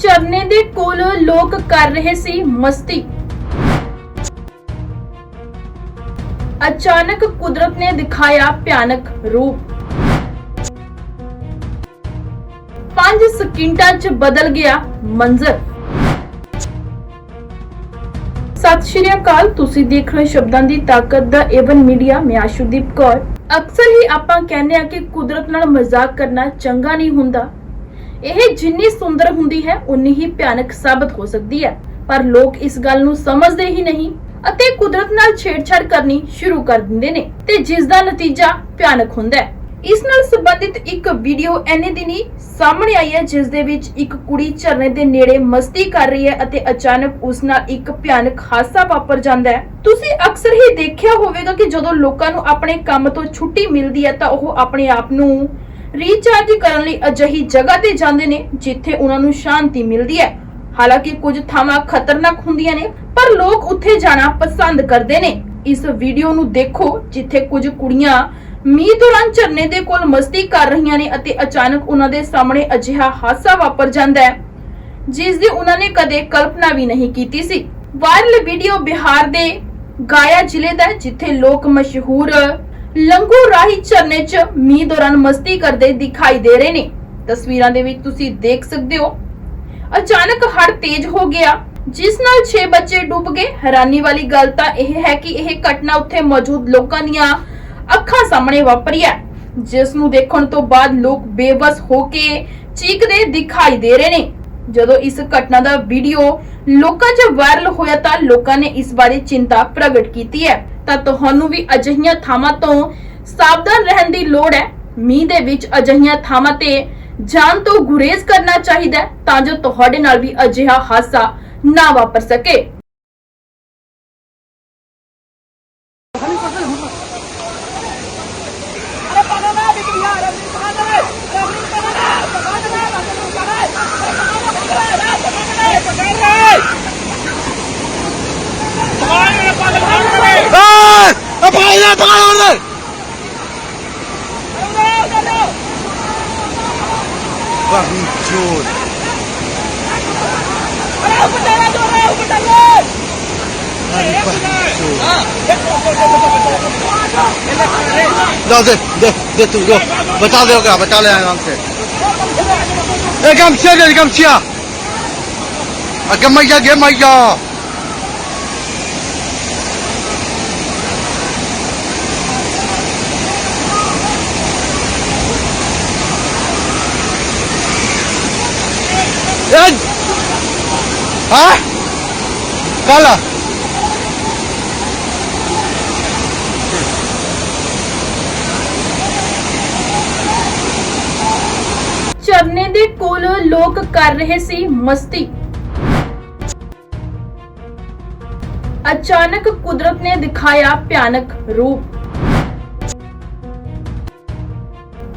ਝਰਨੇ ਦੇ ਕੋਲ ਲੋਕ ਕਰ ਰਹੇ ਸੀ ਮਸਤੀ। ਅਚਾਨਕ ਕੁਦਰਤ ਨੇ ਦਿਖਾਇਆ ਭਿਆਨਕ ਰੂਪ। 5 ਸਕਿੰਟਾਂ 'ਚ ਬਦਲ ਗਿਆ ਮੰਜ਼ਰ। ਸਤਿ ਸ਼੍ਰੀ ਅਕਾਲ, ਤੁਸੀਂ ਦੇਖ ਰਹੇ ਹੋ ਸ਼ਬਦਾਂ ਦੀ ਤਾਕਤ ਦਾ ਏਵਨ ਮੀਡੀਆ, ਮੈਂ ਆਸ਼ੂਦੀਪ ਕੌਰ। ਅਕਸਰ ਹੀ ਆਪਾਂ ਕਹਿੰਦੇ ਆ ਕਿ ਕੁਦਰਤ ਨਾਲ ਮਜ਼ਾਕ ਕਰਨਾ ਚੰਗਾ ਨਹੀਂ ਹੁੰਦਾ। ਇਹ ਜਿੰਨੀ ਸੁੰਦਰ ਹੁੰਦੀ ਹੈ, ਉਨੀ ਹੀ ਭਿਆਨਕ ਸਾਬਤ ਹੋ ਸਕਦੀ ਹੈ। ਪਰ ਲੋਕ ਇਸ ਗੱਲ ਨੂੰ ਸਮਝਦੇ ਹੀ ਨਹੀਂ ਅਤੇ ਕੁਦਰਤ ਨਾਲ ਛੇੜਛਾੜ ਕਰਨੀ ਸ਼ੁਰੂ ਕਰ ਦਿੰਦੇ ਨੇ ਤੇ ਜਿਸ ਦਾ ਨਤੀਜਾ ਭਿਆਨਕ ਹੁੰਦਾ ਹੈ। ਇਸ ਨਾਲ ਸੰਬੰਧਿਤ ਇੱਕ ਵੀਡੀਓ ਐਨੇ ਦਿਨੀ ਸਾਹਮਣੇ ਆਈ ਹੈ ਜਿਸ ਦੇ ਵਿੱਚ ਇੱਕ ਕੁੜੀ ਝਰਨੇ ਦੇ ਨੇੜੇ ਮਸਤੀ ਕਰ ਰਹੀ ਹੈ ਅਤੇ ਅਚਾਨਕ ਉਸ ਨਾਲ ਇੱਕ ਭਿਆਨਕ ਹਾਦਸਾ ਵਾਪਰ ਜਾਂਦਾ ਹੈ। ਤੁਸੀਂ ਅਕਸਰ ਹੀ ਦੇਖਿਆ ਹੋਵੇਗਾ ਕਿ ਜਦੋਂ ਲੋਕਾਂ ਨੂੰ ਆਪਣੇ ਕੰਮ ਤੋਂ ਛੁੱਟੀ ਮਿਲਦੀ ਹੈ ਤਾਂ ਉਹ ਆਪਣੇ ਆਪ ਨੂੰ ਰੀਚਾਰਜ ਕਰਨ ਲਈ ਅਜਿਹੀ ਜਗ੍ਹਾ ਤੇ ਜਾਂਦੇ ਨੇ ਜਿੱਥੇ ਉਹਨਾਂ ਨੂੰ ਸ਼ਾਂਤੀ ਮਿਲਦੀ ਹੈ। ਹਾਲਾਂਕਿ ਕੁਝ ਥਾਵਾਂ ਖਤਰਨਾਕ ਹੁੰਦੀਆਂ ਨੇ ਪਰ ਲੋਕ ਉੱਥੇ ਜਾਣਾ ਪਸੰਦ ਕਰਦੇ ਨੇ। ਇਸ ਵੀਡੀਓ ਨੂੰ ਦੇਖੋ ਜਿੱਥੇ ਕੁਝ ਕੁੜੀਆਂ ਮੀਂਹ ਦੌਰਾਨ ਝਰਨੇ ਦੇ ਕੋਲ ਮਸਤੀ ਕਰ ਰਹੀਆਂ ਨੇ ਅਤੇ ਅਚਾਨਕ ਉਹਨਾਂ ਦੇ ਸਾਹਮਣੇ ਅਜਿਹਾ ਹਾਦਸਾ ਵਾਪਰ ਜਾਂਦਾ ਹੈ ਜਿਸ ਦੀ ਉਹਨਾਂ ਨੇ ਕਦੇ ਕਲਪਨਾ ਵੀ ਨਹੀਂ ਕੀਤੀ ਸੀ। ਵਾਇਰਲ ਵੀਡੀਓ ਬਿਹਾਰ ਦੇ ਗਾਇਆ ਜ਼ਿਲ੍ਹੇ ਦਾ ਹੈ, ਜਿੱਥੇ ਲੋਕ ਮਸ਼ਹੂਰ ਲੰਗੂ ਰਾਹੀ ਝਰਨੇ 'ਚ ਮੀਂਹ ਦੌਰਾਨ ਮਸਤੀ ਕਰਦੇ ਦਿਖਾਈ ਦੇ ਰਹੇ ਨੇ। ਤਸਵੀਰਾਂ ਦੇ ਵਿੱਚ ਤੁਸੀਂ ਦੇਖ ਸਕਦੇ ਹੋ। ਅਚਾਨਕ ਹੜ੍ਹ ਤੇਜ਼ ਹੋ ਗਿਆ, ਜਿਸ ਨਾਲ 6 ਬੱਚੇ ਡੁੱਬ ਗਏ। ਹੈਰਾਨੀ ਵਾਲੀ ਗੱਲ ਤਾਂ ਇਹ ਹੈ ਕਿ ਇਹ ਘਟਨਾ ਉੱਥੇ ਮੌਜੂਦ ਲੋਕਾਂ ਦੀਆਂ ਅੱਖਾਂ ਸਾਹਮਣੇ ਵਾਪਰੀ ਹੈ, ਜਿਸ ਨੂੰ ਦੇਖਣ ਤੋਂ ਬਾਅਦ ਲੋਕ ਬੇਬਸ ਹੋ ਕੇ ਚੀਕਦੇ ਦਿਖਾਈ ਦੇ ਰਹੇ ਨੇ। ਜਦੋਂ ਇਸ ਘਟਨਾ ਦਾ ਵੀਡੀਓ ਲੋਕਾਂ 'ਚ ਵਾਇਰਲ ਹੋਇਆ ਤਾਂ ਲੋਕਾਂ ਨੇ ਇਸ ਬਾਰੇ ਚਿੰਤਾ ਪ੍ਰਗਟ ਕੀਤੀ ਹੈ। ਤਾਂ ਤੁਹਾਨੂੰ ਵੀ ਅਜਿਹੀਆਂ ਥਾਵਾਂ ਤੋਂ ਸਾਵਧਾਨ ਰਹਿਣ ਦੀ ਲੋੜ ਹੈ। ਮੀਂਹ ਦੇ ਵਿੱਚ ਅਜਿਹੀਆਂ ਥਾਵਾਂ ਤੇ ਜਾਣ ਤੋਂ ਗੁਰੇਜ਼ ਕਰਨਾ ਚਾਹੀਦਾ ਹੈ ਤਾਂ ਜੋ ਤੁਹਾਡੇ ਨਾਲ ਵੀ ਅਜਿਹਾ ਹਾਦਸਾ ਨਾ ਵਾਪਰ ਸਕੇ। ¡Barrichón! अरे ऊपर चला दो रे ऊपर चलो लो दे दे दे तू दो बता दे होगा बता ले आराम से ए गमछा दे गमछा अगे मैया गे मैया हाँ काला ਝਰਨੇ ਦੇ ਕੋਲ ਲੋਕ ਕਰ ਰਹੇ ਸੀ ਮਸਤੀ ਅਚਾਨਕ ਕੁਦਰਤ ਨੇ ਦਿਖਾਇਆ ਭਿਆਨਕ ਰੂਪ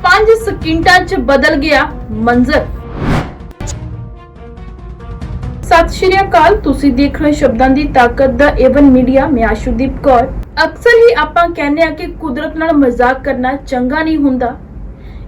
5 ਸਕਿੰਟਾਂ 'ਚ ਬਦਲ ਗਿਆ ਮੰਜ਼ਰ ਸਤਿ ਸ਼੍ਰੀ ਅਕਾਲ। ਤੁਸੀਂ ਦੇਖ ਰਹੇ ਸ਼ਬਦਾਂ ਦੀ ਤਾਕਤ ਦਾ ਏਵਨ ਮੀਡੀਆ। ਮੈਂ ਆਸ਼ੂਦੀਪ ਕੌਰ। ਅਕਸਰ ਹੀ ਆਪਾਂ ਕਹਿੰਦੇ ਆ ਕਿ ਕੁਦਰਤ ਨਾਲ ਮਜ਼ਾਕ ਕਰਨਾ ਚੰਗਾ ਨਹੀਂ ਹੁੰਦਾ।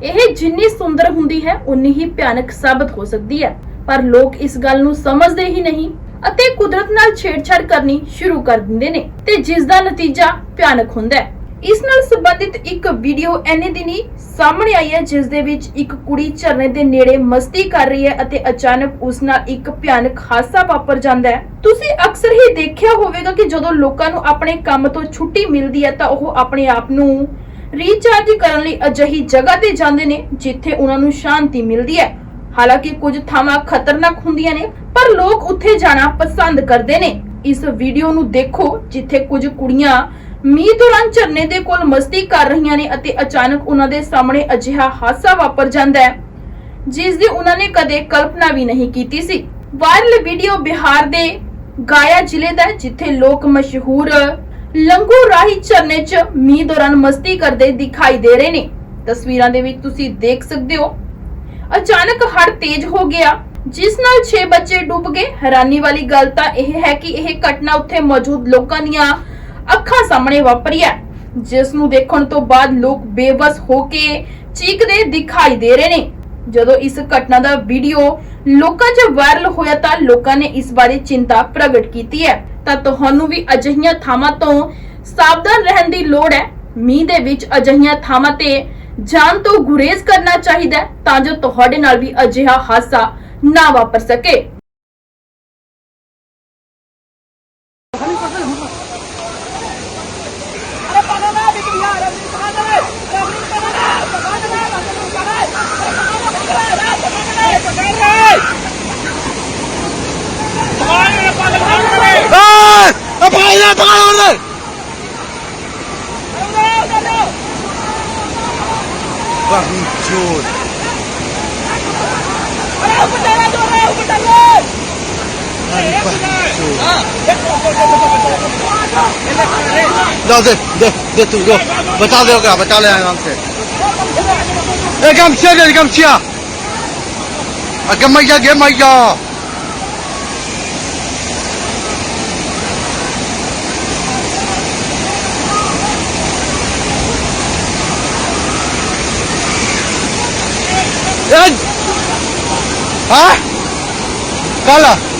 ਇਹ ਜਿੰਨੀ ਸੁੰਦਰ ਹੁੰਦੀ ਹੈ ਉਨੀ ਹੀ ਭਿਆਨਕ ਸਾਬਤ ਹੋ ਸਕਦੀ ਹੈ। ਪਰ ਲੋਕ ਇਸ ਗੱਲ ਨੂੰ ਸਮਝਦੇ ਹੀ ਨਹੀਂ ਅਤੇ ਕੁਦਰਤ ਨਾਲ ਛੇੜਛਾੜ ਕਰਨੀ ਸ਼ੁਰੂ ਕਰ ਦਿੰਦੇ ਨੇ ਤੇ ਜਿਸ ਦਾ ਨਤੀਜਾ ਭਿਆਨਕ ਹੁੰਦਾ ਹੈ। ਇਸ ਨਾਲ ਸੰਬੰਧਿਤ ਇੱਕ ਵੀਡੀਓ ਐਨੇ ਦਿਨੀ ਸਾਹਮਣੇ ਆਈ ਹੈ, ਜਿਸ ਦੇ ਵਿੱਚ ਇੱਕ ਕੁੜੀ ਝਰਨੇ ਦੇ ਨੇੜੇ ਮਸਤੀ ਕਰ ਰਹੀ ਹੈ ਅਤੇ ਅਚਾਨਕ ਉਸ ਨਾਲ ਇੱਕ ਭਿਆਨਕ ਹਾਦਸਾ ਵਾਪਰ ਜਾਂਦਾ ਹੈ। ਤੁਸੀਂ ਅਕਸਰ ਹੀ ਦੇਖਿਆ ਹੋਵੇਗਾ ਕਿ ਜਦੋਂ ਲੋਕਾਂ ਨੂੰ ਆਪਣੇ ਕੰਮ ਤੋਂ ਛੁੱਟੀ ਮਿਲਦੀ ਹੈ ਤਾਂ ਉਹ ਆਪਣੇ ਆਪ ਨੂੰ ਰੀਚਾਰਜ ਕਰਨ ਲਈ ਅਜਿਹੀ ਜਗ੍ਹਾ ਤੇ ਜਾਂਦੇ ਨੇ, ਜਿੱਥੇ ਉਹਨਾਂ ਨੂੰ ਸ਼ਾਂਤੀ ਮਿਲਦੀ ਹੈ। ਹਾਲਾਂਕਿ ਕੁਝ ਥਾਵਾਂ ਖਤਰਨਾਕ ਹੁੰਦੀਆਂ ਨੇ, ਪਰ ਲੋਕ ਉੱਥੇ ਜਾਣਾ ਪਸੰਦ ਕਰਦੇ ਨੇ। ਇਸ ਵੀਡੀਓ ਨੂੰ ਦੇਖੋ, ਜਿੱਥੇ ਕੁਝ ਕੁੜੀਆਂ ਮੀਂਹ ਦੌਰਾਨ ਝਰਨੇ ਦੇ ਕੋਲ ਮਸਤੀ ਕਰ ਰਹੀਆਂ ਨੇ ਅਤੇ ਅਚਾਨਕ ਉਹਨਾਂ ਦੇ ਸਾਹਮਣੇ ਅਜਿਹਾ ਹਾਦਸਾ ਵਾਪਰ ਜਾਂਦਾ ਹੈ, ਜਿਸ ਦੀ ਉਹਨਾਂ ਨੇ ਕਦੇ ਕਲਪਨਾ ਵੀ ਨਹੀਂ ਕੀਤੀ ਸੀ। ਵਾਇਰਲ ਵੀਡੀਓ ਬਿਹਾਰ ਦੇ ਗਾਇਆ ਜ਼ਿਲ੍ਹੇ ਦਾ ਜਿੱਥੇ ਲੋਕ ਮਸ਼ਹੂਰ ਲੰਗੂ ਰਾਹੀ ਝਰਨੇ 'ਚ ਮੀਂਹ ਦੌਰਾਨ ਮਸਤੀ ਕਰਦੇ ਦਿਖਾਈ ਦੇ ਰਹੇ ਨੇ। ਤਸਵੀਰਾਂ ਦੇ ਵਿੱਚ ਤੁਸੀਂ ਦੇਖ ਸਕਦੇ ਹੋ, ਅਚਾਨਕ ਹੜ ਤੇਜ਼ ਹੋ ਗਿਆ, ਜਿਸ ਨਾਲ 6 ਬੱਚੇ ਡੁੱਬ ਗਏ। ਹੈਰਾਨੀ ਵਾਲੀ ਗੱਲ ਤਾਂ ਇਹ ਹੈ ਕਿ ਇਹ ਘਟਨਾ ਉੱਥੇ ਮੌਜੂਦ ਲੋਕਾਂ ਦੀਆਂ ਅੱਖਾਂ ਸਾਹਮਣੇ ਵਾਪਰੀ ਹੈ। ਜਿਸ ਨੂੰ ਦੇਖਣ ਤੋਂ ਬਾਅਦ ਲੋਕ ਬੇਬਸ ਹੋ ਕੇ ਚੀਕਦੇ ਦਿਖਾਈ ਦੇ ਰਹੇ ਨੇ। ਜਦੋਂ ਇਸ ਘਟਨਾ ਦਾ ਵੀਡੀਓ ਲੋਕਾਂ 'ਚ ਵਾਇਰਲ ਹੋਇਆ ਤਾਂ ਲੋਕਾਂ ਨੇ ਇਸ ਬਾਰੇ ਚਿੰਤਾ ਪ੍ਰਗਟ ਕੀਤੀ ਹੈ। ਤਾਂ ਤੁਹਾਨੂੰ ਵੀ ਅਜਿਹੀਆਂ ਥਾਵਾਂ ਤੋਂ ਸਾਵਧਾਨ ਰਹਿਣ ਦੀ ਲੋੜ ਹੈ। ਮੀਂਹ ਦੇ ਵਿੱਚ ਅਜਿਹੀਆਂ ਥਾਵਾਂ ਤੇ ਜਾਣ ਤੋਂ ਗੁਰੇਜ਼ ਕਰਨਾ ਚਾਹੀਦਾ ਤਾਂ ਜੋ ਤੁਹਾਡੇ ਨਾਲ ਵੀ ਅਜਿਹਾ ਹਾਦਸਾ ਨਾ ਵਾਪਰ ਸਕੇ। பக்கான வருது பர்னிச்சூர் لا ده ده ده تو ده بتا دے ہوگا بتا لے آئیں سے اے کم چیا کم چیا اگم میا گم میا 呀啊？干了。